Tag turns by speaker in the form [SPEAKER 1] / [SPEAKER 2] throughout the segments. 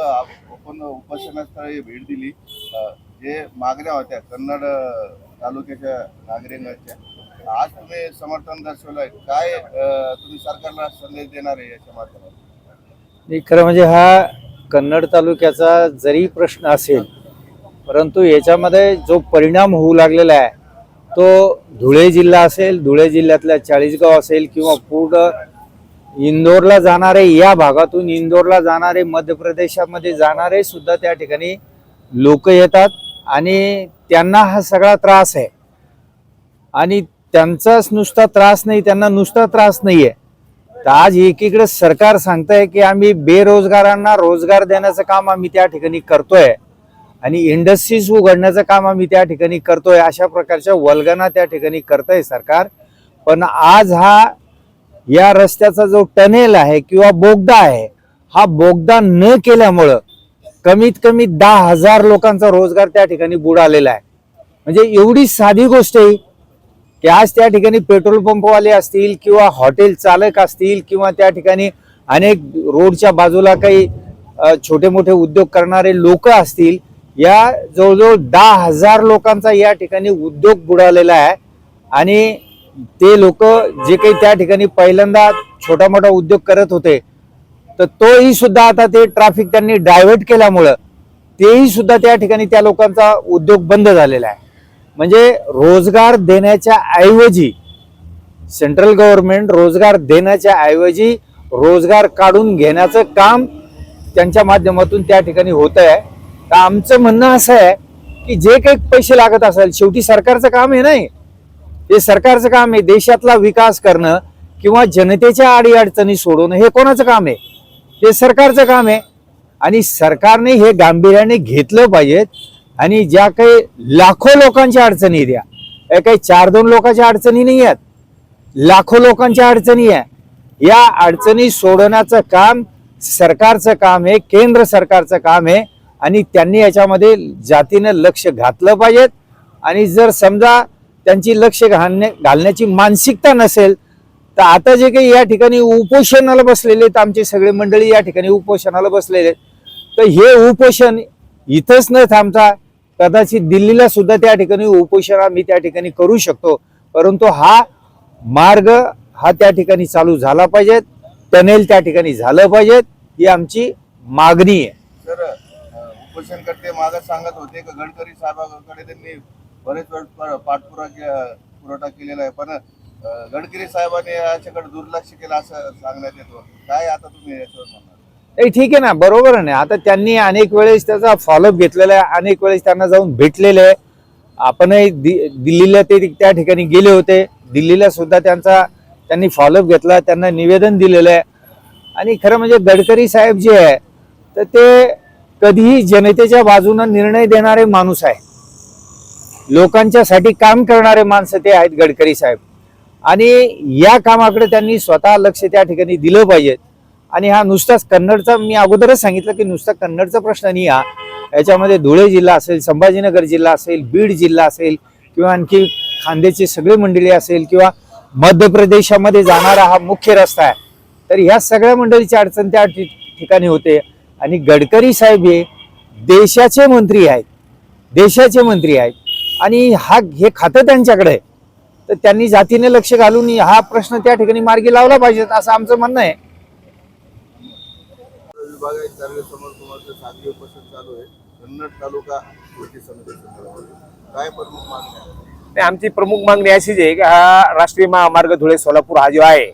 [SPEAKER 1] आपण उपोषणास्थळी भेट दिली. जे मागण्या होत्या कन्नड तालुक्याच्या नागरिकांच्या आज तुम्ही समर्थन दर्शवलंय. काय तुम्ही सरकारला संदेश देणार आहे याच्या माध्यमातून?
[SPEAKER 2] खरं म्हणजे हा कन्नड तालुक्याचा जरी प्रश्न असेल परंतु याच्यामध्ये जो परिणाम होऊ लागलेला आहे तो धुळे जिल्हा असेल धुळे जिल्ह्यातल्या चाळीसगाव असेल किंवा पूर्ण इंदोरला जाणारे या भागातून इंदोरला जाणारे मध्य प्रदेशामध्ये जाणारे सुद्धा त्या ठिकाणी लोक येतात आणि त्यांना हा सगळा त्रास आहे. आणि त्यांचाच नुसता त्रास नाही त्यांना नुसता त्रास नाही आहे तर आज एकीकडे सरकार सांगतंय की आम्ही बेरोजगारांना रोजगार देण्याचं काम आम्ही त्या ठिकाणी करतोय आणि इंडस्ट्रीज उघडण्याचं काम आम्ही त्या ठिकाणी करतोय अशा प्रकारच्या वल्गना त्या ठिकाणी करतंय सरकार. पण आज हा या रस्त्याचा जो टनेल आहे किंवा बोगदा आहे हा बोगदा न केल्यामुळं कमीत कमी दहा हजार लोकांचा रोजगार त्या ठिकाणी बुडालेला आहे. म्हणजे एवढी साधी गोष्ट आहे की आज त्या ठिकाणी पेट्रोल पंपवाले असतील किंवा हॉटेल चालक असतील किंवा त्या ठिकाणी अनेक रोडच्या बाजूला काही छोटे मोठे उद्योग करणारे लोक असतील या जवळजवळ दहा हजार लोकांचा या ठिकाणी उद्योग बुडालेला आहे. आणि ते लोक जे काही त्या ठिकाणी पहिल्यांदा छोटा मोठा उद्योग करत होते तर तोही सुद्धा आता ते ट्रॅफिक त्यांनी डायव्हर्ट केल्यामुळं तेही सुद्धा त्या ठिकाणी त्या लोकांचा उद्योग बंद झालेला आहे. म्हणजे रोजगार देण्याच्या ऐवजी सेंट्रल गव्हर्नमेंट रोजगार देण्याच्या ऐवजी रोजगार काढून घेण्याचं काम त्यांच्या माध्यमातून त्या ठिकाणी होत आहे तर आमचं म्हणणं असं आहे की जे काही पैसे लागत असेल शेवटी सरकारचं काम हे नाही. हे सरकारचं काम आहे देशातला विकास करणं किंवा जनतेच्या अडीअडचणी सोडवणं हे कोणाचं काम आहे? हे सरकारचं काम आहे. आणि सरकारने हे गांभीर्याने घेतलं पाहिजेत आणि ज्या काही लाखो लोकांच्या अडचणी द्या या. काही चार दोन लोकांच्या अडचणी नाही आहेत. लाखो लोकांच्या अडचणी आहे. या अडचणी सोडवण्याचं काम सरकारचं काम आहे केंद्र सरकारचं काम आहे आणि त्यांनी याच्यामध्ये जातीनं लक्ष घातलं पाहिजेत आणि जर समजा त्यांची लक्ष घालणे घालण्याची मानसिकता नसेल तर आता जे काही या ठिकाणी उपोषणाला बसलेले आहेत आमचे सगळे मंडळी या ठिकाणी उपोषणाला बसलेले आहेत. तर हे उपोषण इथंच न थांबता कदाचित दिल्लीला सुद्धा त्या ठिकाणी उपोषण आम्ही त्या ठिकाणी करू शकतो. परंतु हा मार्ग हा त्या ठिकाणी चालू झाला पाहिजे. टनेल त्या ठिकाणी झालं पाहिजेत ही आमची मागणी आहे.
[SPEAKER 1] सर उपोषण उपोषणकर्ते मागं सांगत होते गडकरी साहेबांकडे त्यांनी बरेच वेळ पाठपुरा पुरवठा केलेला आहे. पण गडकरी साहेबांनी याच्याकडे दुर्लक्ष केलं असं सांगण्यात येतो. काय आता तुम्ही याच्यावर म्हणणार?
[SPEAKER 2] नाही ठीक आहे ना. बरोबर आहे आता त्यांनी अनेक वेळेस त्याचा फॉलोअप घेतलेला आहे. अनेक वेळेस त्यांना जाऊन भेटलेले आहे. आपणही दि- दिल्लीला ते त्या ठिकाणी गेले होते. दिल्लीला सुद्धा त्यांचा त्यांनी फॉलोअप घेतला त्यांना निवेदन दिलेलं आहे. आणि खरं म्हणजे गडकरी साहेब जे आहे तर ते कधीही जनतेच्या बाजूनं निर्णय देणारे माणूस आहे. लोकांच्यासाठी काम करणारे माणसं ते आहेत गडकरी साहेब. आणि या कामाकडे त्यांनी स्वतः लक्ष त्या ठिकाणी दिलं पाहिजे. आणि हा नुसताच कन्नडचा मी अगोदरच सांगितलं की नुसता कन्नडचा प्रश्न नाही हा. याच्यामध्ये धुळे जिल्हा असेल संभाजीनगर जिल्हा असेल बीड जिल्हा असेल किंवा आणखी खांद्याची सगळी मंडळी असेल किंवा मध्य प्रदेशामध्ये जाणारा हा मुख्य रस्ता आहे. तर ह्या सगळ्या मंडळीची अडचण त्या ठिकाणी होते. आणि गडकरी साहेब हे देशाचे मंत्री आहेत. देशाचे मंत्री आहेत. आणि हा हे खातं त्यांच्याकडे आहे. तर त्यांनी जातीने लक्ष घालून हा प्रश्न त्या ठिकाणी मार्गी लावला पाहिजे असं आमचं म्हणणं आहे.
[SPEAKER 3] आमची प्रमुख मागणी अशीच आहे की हा राष्ट्रीय महामार्ग धुळे सोलापूर हा जो आहे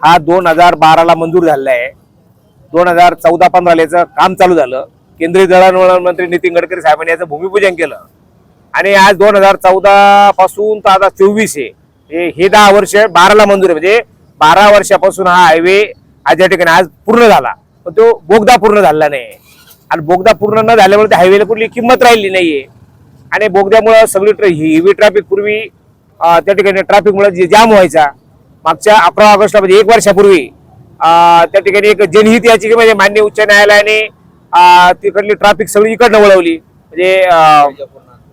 [SPEAKER 3] हा दोन हजार बाराला मंजूर झालेला आहे. दोन हजार चौदा पंधराला याचं काम चालू झालं. केंद्रीय दळणवळण मंत्री नितीन गडकरी साहेबांनी याचं भूमिपूजन केलं. आणि आज दोन हजार चौदा पासून तर आता चोवीस आहे. हे- हे दहा वर्ष बाराला मंजूर आहे. म्हणजे बारा वर्षापासून हा हायवे आज या ठिकाणी आज पूर्ण झाला. पण तो बोगदा पूर्ण झाला नाही. आणि बोगदा पूर्ण न झाल्यामुळे त्या हायवेला कुठली किंमत राहिली नाहीये. आणि बोगद्यामुळं सगळी हेवी ट्रॅफिक पूर्वी त्या ठिकाणी ट्रॅफिकमुळे जे जाम व्हायचा मागच्या अकरा ऑगस्टला म्हणजे एक वर्षापूर्वी त्या ठिकाणी एक जनहित याचिका म्हणजे मान्य उच्च न्यायालयाने तिकडली ट्रॅफिक सगळी इकडनं वळवली. म्हणजे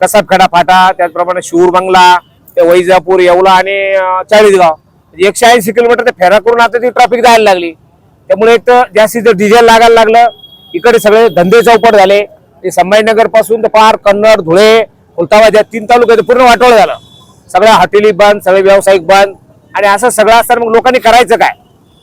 [SPEAKER 3] कसाबखेडा फाटा त्याचप्रमाणे शिऊर बंगला ते वैजापूर येवला आणि चाळीसगाव. म्हणजे एकशे ऐंशी किलोमीटर ते फेरा करून आता ती ट्रॅफिक जायला लागली. त्यामुळे एक तर जास्तीचं डिझेल लागायला लागलं. इकडे सगळे धंदे चौपट झाले. ते संभाजीनगरपासून तर पार कन्नड धुळे खुलताबाद या तीन तालुक्यात पूर्ण वाटोळ झालं. सगळ्या हॉटेली बंद सगळे व्यावसायिक बंद. आणि असं सगळं असताना मग लोकांनी करायचं काय?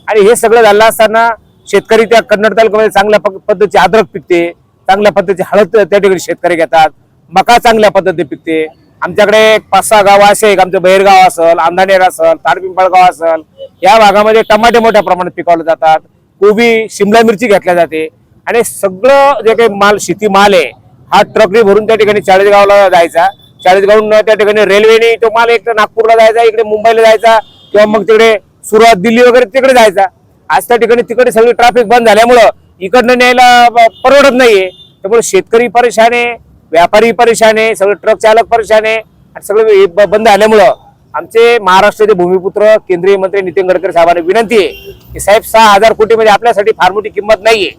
[SPEAKER 3] आणि हे सगळं झालं असताना शेतकरी त्या कन्नड तालुक्यामध्ये चांगल्या पद्धतीची अद्रक पिकते. चांगल्या पद्धतीची हळद त्या ठिकाणी शेतकरी घेतात. मका चांगल्या पद्धतीने पिकते. आमच्याकडे एक पाच सहा गाव असे एक आमचं बहिरगाव असेल अंधानेर असेल ताडपिंपळगाव असेल या भागामध्ये टमाटे मोठ्या प्रमाणात पिकवले जातात. कोबी शिमला मिरची घेतल्या जाते. आणि सगळं जे काही माल शेती माल आहे हा ट्रकने भरून त्या ठिकाणी चाळीसगावला जायचा. चाळीसगावून त्या ठिकाणी रेल्वेने तो माल एक तर नागपूरला जायचा इकडे मुंबईला जायचा किंवा मग तिकडे सुरुवात दिल्ली वगैरे तिकडे जायचा. आज त्या ठिकाणी तिकडे सगळी ट्रॅफिक बंद झाल्यामुळं इकडनं न्यायला परवडत नाहीये. त्यामुळे शेतकरी परेशान आहे. व्यापारी परेशान आहे सगळे ट्रक चालक परेशान आहे आणि सगळं बंद आल्यामुळं आमचे महाराष्ट्राचे भूमिपुत्र केंद्रीय मंत्री नितीन गडकरी साहेबांना विनंती आहे की साहेब सहा हजार कोटी म्हणजे आपल्यासाठी फार मोठी किंमत नाहीये.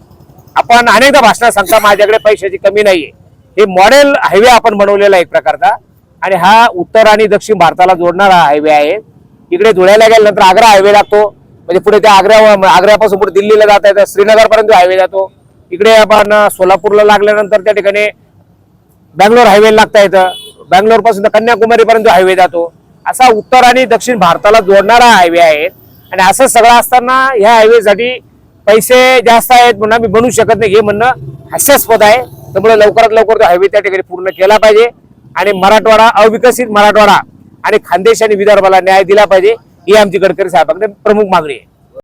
[SPEAKER 3] आपण अनेकदा भाषणात सांगता माझ्याकडे पैशाची कमी नाहीये. हे मॉडेल हायवे आपण बनवलेला एक प्रकारचा. आणि हा उत्तर आणि दक्षिण भारताला जोडणारा हायवे आहे. इकडे धुळ्याला गेल्यानंतर आग्रा हायवे लागतो. म्हणजे पुढे त्या आग्रा आग्र्यापासून पुढे दिल्लीला जाता येतं. श्रीनगरपर्यंत हायवे जातो. इकडे आपण सोलापूरला लागल्यानंतर त्या ठिकाणी बँगलोर हायवे लागता येतं. बँगलोरपासून तर कन्याकुमारी पर्यंत हायवे जातो असा उत्तर आणि दक्षिण भारताला जोडणारा हायवे आहे आणि असं सगळं असताना ह्या हायवेसाठी पैसे जास्त आहेत म्हणून आम्ही बनवू शकत नाही हे म्हणणं हास्यास्पद आहे. त्यामुळे लवकरात लवकर तो हायवे त्या ठिकाणी पूर्ण केला पाहिजे. आणि मराठवाडा अविकसित मराठवाडा आणि खानदेश आणि विदर्भाला न्याय दिला पाहिजे ही आमची गडकरी साहेबांकडे प्रमुख मागणी आहे.